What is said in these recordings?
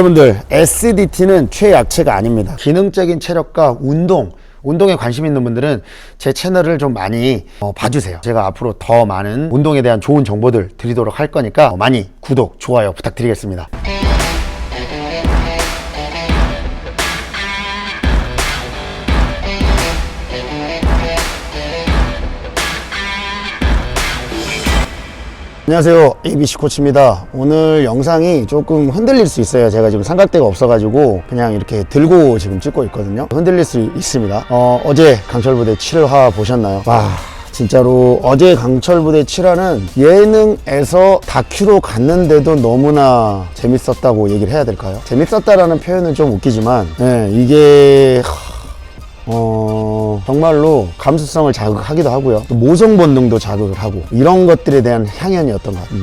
여러분들 SDT는 최약체가 아닙니다. 기능적인 체력과 운동 운동에 관심 있는 분들은 제 채널을 좀 많이 어, 봐주세요. 제가 앞으로 더 많은 운동에 대한 좋은 정보들 드리도록 할 거니까 많이 구독, 좋아요 부탁드리겠습니다. 안녕하세요. ABC 코치입니다. 오늘 영상이 조금 흔들릴 수 있어요. 제가 지금 삼각대가 없어가지고 그냥 이렇게 들고 지금 찍고 있거든요. 흔들릴 수 있습니다. 어, 어제 강철부대 7화 보셨나요? 와 진짜로 어제 강철부대 7화는 예능에서 다큐로 갔는데도 너무나 재밌었다고 얘기를 해야 될까요? 재밌었다라는 표현은 좀 웃기지만 네, 이게 어, 정말로 감수성을 자극하기도 하고요. 또 모성 본능도 자극을 하고 이런 것들에 대한 향연이었던 것 같아요.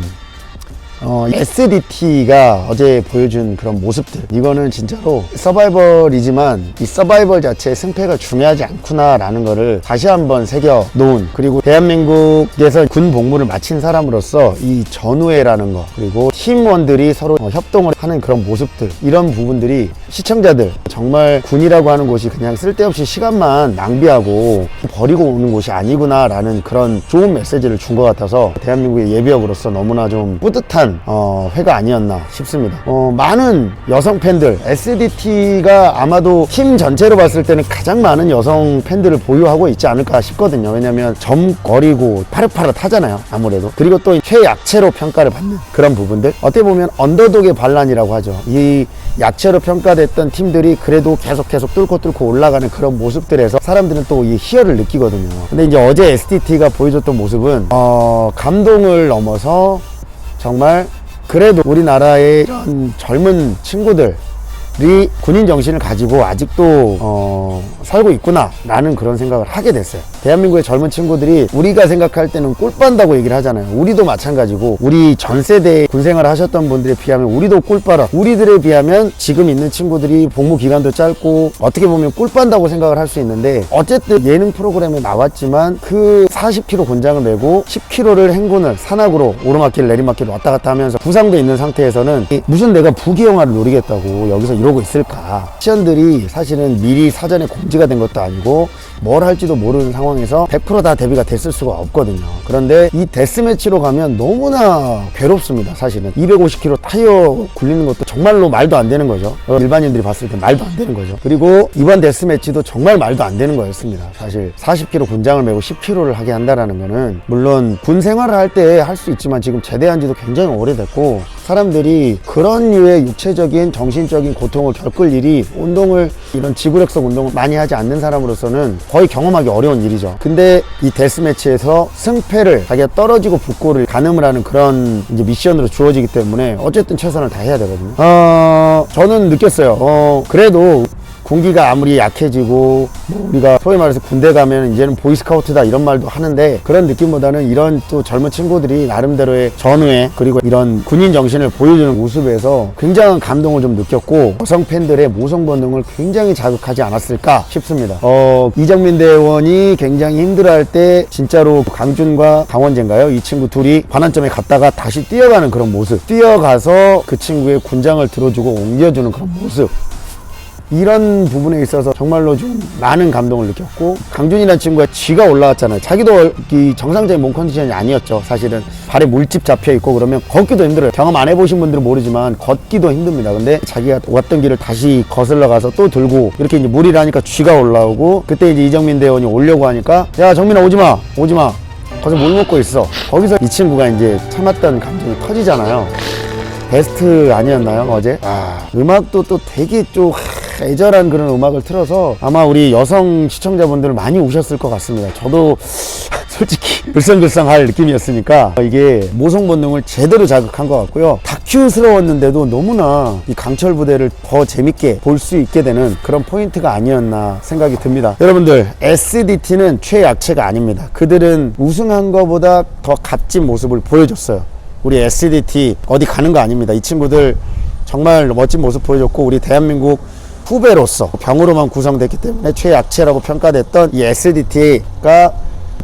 어, SDT가 어제 보여준 그런 모습들. 이거는 진짜로 서바이벌이지만 이 서바이벌 자체의 승패가 중요하지 않구나라는 거를 다시 한번 새겨 놓은 그리고 대한민국에서 군 복무를 마친 사람으로서 이 전우회라는 거 그리고 팀원들이 서로 어, 협동을 하는 그런 모습들 이런 부분들이 시청자들 정말 군이라고 하는 곳이 그냥 쓸데없이 시간만 낭비하고 버리고 오는 곳이 아니구나라는 그런 좋은 메시지를 준 것 같아서 대한민국의 예비역으로서 너무나 좀 뿌듯한 어, 회가 아니었나 싶습니다. 어, 많은 여성 팬들, SDT가 아마도 팀 전체로 봤을 때는 가장 많은 여성 팬들을 보유하고 있지 않을까 싶거든요. 왜냐면 점거리고 파릇파릇하잖아요. 아무래도. 그리고 또 최약체로 평가를 받는 그런 부분들. 어떻게 보면 언더독의 반란이라고 하죠. 이 약체로 평가됐던 팀들이 그래도 계속 계속 뚫고 뚫고 올라가는 그런 모습들에서 사람들은 또 이 희열을 느끼거든요. 근데 이제 어제 SDT가 보여줬던 모습은 어, 감동을 넘어서 정말 그래도 우리나라의 이런 젊은 친구들 이 군인 정신을 가지고 아직도 어, 살고 있구나라는 그런 생각을 하게 됐어요. 대한민국의 젊은 친구들이 우리가 생각할 때는 꿀빤다고 얘기를 하잖아요. 우리도 마찬가지고 우리 전 세대 군 생활을 하셨던 분들에 비하면 우리도 꿀빨아. 우리들에 비하면 지금 있는 친구들이 복무 기간도 짧고 어떻게 보면 꿀빤다고 생각을 할 수 있는데 어쨌든 예능 프로그램에 나왔지만 그 40kg 권장을 메고 10kg를 행군을 산악으로 오르막길 내리막길 왔다 갔다 하면서 부상도 있는 상태에서는 이 무슨 내가 부귀영화를 노리겠다고 여기서 이 러고 있을까? 시연들이 사실은 미리 사전에 공지가 된 것도 아니고 뭘 할지도 모르는 상황에서 100%다 대비가 됐을 수가 없거든요. 그런데 이 데스매치로 가면 너무나 괴롭습니다 사실은. 250kg 타이어 굴리는 것도 정말로 말도 안 되는 거죠. 어, 일반인들이 봤을 때 말도 안 되는 거죠. 그리고 이번 데스매치도 정말 말도 안 되는 거였습니다 사실. 40kg 군장을 메고 10kg를 하게 한다라는 거는 물론 군 생활을 할 때 할 수 있지만 지금 제대한 지도 굉장히 오래됐고 사람들이 그런 류의 육체적인 정신적인 고통을 겪을 일이 운동을 이런 지구력성 운동을 많이 하지 않는 사람으로서는 거의 경험하기 어려운 일이죠. 근데 이 데스매치에서 승패를 자기가 떨어지고 붙고를 가늠을 하는 그런 이제 미션으로 주어지기 때문에 어쨌든 최선을 다해야 되거든요. 어 저는 느꼈어요. 어 그래도 군기가 아무리 약해지고 뭐 우리가 소위 말해서 군대 가면 이제는 보이스카우트다 이런 말도 하는데 그런 느낌보다는 이런 또 젊은 친구들이 나름대로의 전후에 그리고 이런 군인 정신을 보여주는 모습에서 굉장한 감동을 좀 느꼈고 여성 팬들의 모성 본능을 굉장히 자극하지 않았을까 싶습니다. 어 이정민 대원이 굉장히 힘들어할 때 진짜로 강준과 강원재인가요? 이 친구 둘이 반환점에 갔다가 다시 뛰어가는 그런 모습 뛰어가서 그 친구의 군장을 들어주고 옮겨주는 그런 모습 이런 부분에 있어서 정말로 좀 많은 감동을 느꼈고 강준이라는 친구가 쥐가 올라왔잖아요. 자기도 이 정상적인 몸 컨디션이 아니었죠 사실은. 발에 물집 잡혀 있고 그러면 걷기도 힘들어요. 경험 안 해보신 분들은 모르지만 걷기도 힘듭니다. 근데 자기가 왔던 길을 다시 거슬러 가서 또 들고 이렇게 이제 하니까 쥐가 올라오고 그때 이제 이정민 대원이 오려고 하니까 야 정민아 오지마 오지마. 거기서 물 먹고 있어. 거기서 이 친구가 이제 참았던 감정이 터지잖아요. 베스트 아니었나요 어제? 아 음악도 또 되게 좀 하, 애절한 그런 음악을 틀어서 아마 우리 여성 시청자분들 많이 우셨을 것 같습니다. 저도 솔직히 글썽글썽할 느낌이었으니까 이게 모성 본능을 제대로 자극한 것 같고요. 다큐스러웠는데도 너무나 이 강철 부대를 더 재밌게 볼 수 있게 되는 그런 포인트가 아니었나 생각이 듭니다. 여러분들 SDT는 최약체가 아닙니다. 그들은 우승한 것보다 더 값진 모습을 보여줬어요. 우리 SDT 어디 가는 거 아닙니다. 이 친구들 정말 멋진 모습 보여줬고 우리 대한민국 후배로서 병으로만 구성됐기 때문에 최약체라고 평가됐던 이 SDT가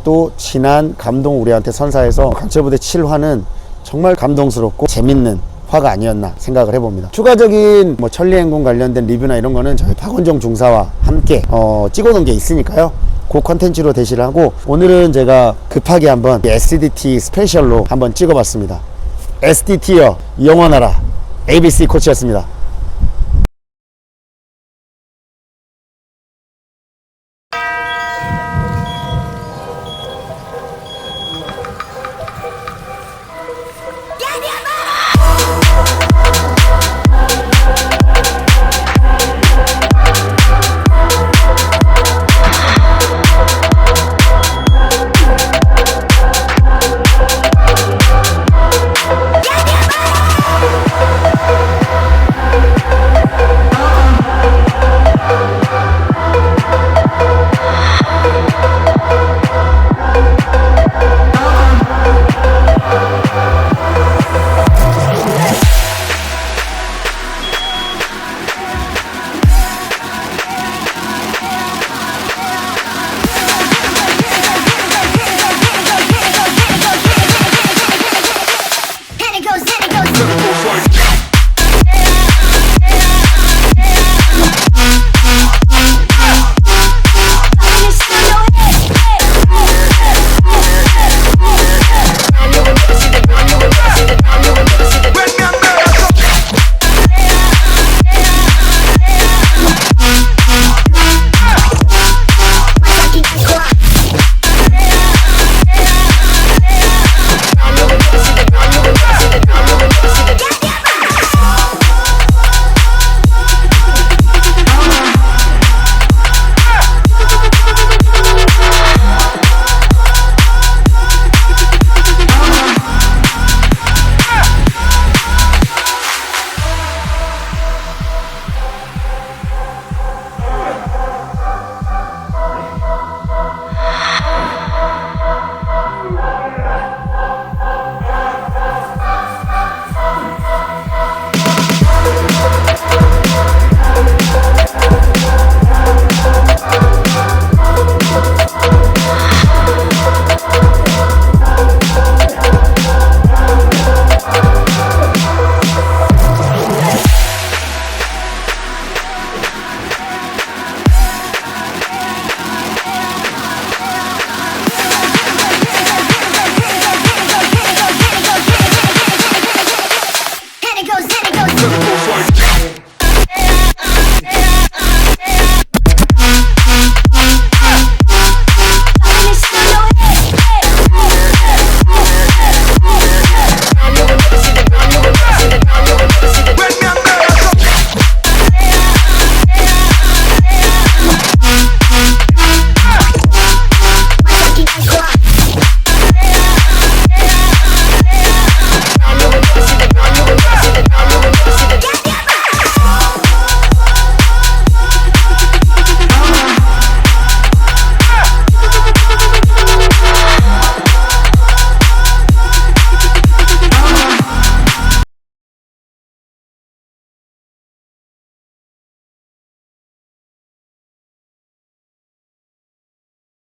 또 진한 감동 우리한테 선사해서 강철부대 7화는 정말 감동스럽고 재밌는 화가 아니었나 생각을 해봅니다. 추가적인 뭐 천리행군 관련된 리뷰나 이런 거는 저희 박원정 중사와 함께 어, 찍어놓은 게 있으니까요. 그 컨텐츠로 대시를 하고 오늘은 제가 급하게 한번 SDT 스페셜로 한번 찍어봤습니다. SDT여 영원하라 ABC 코치였습니다. сердце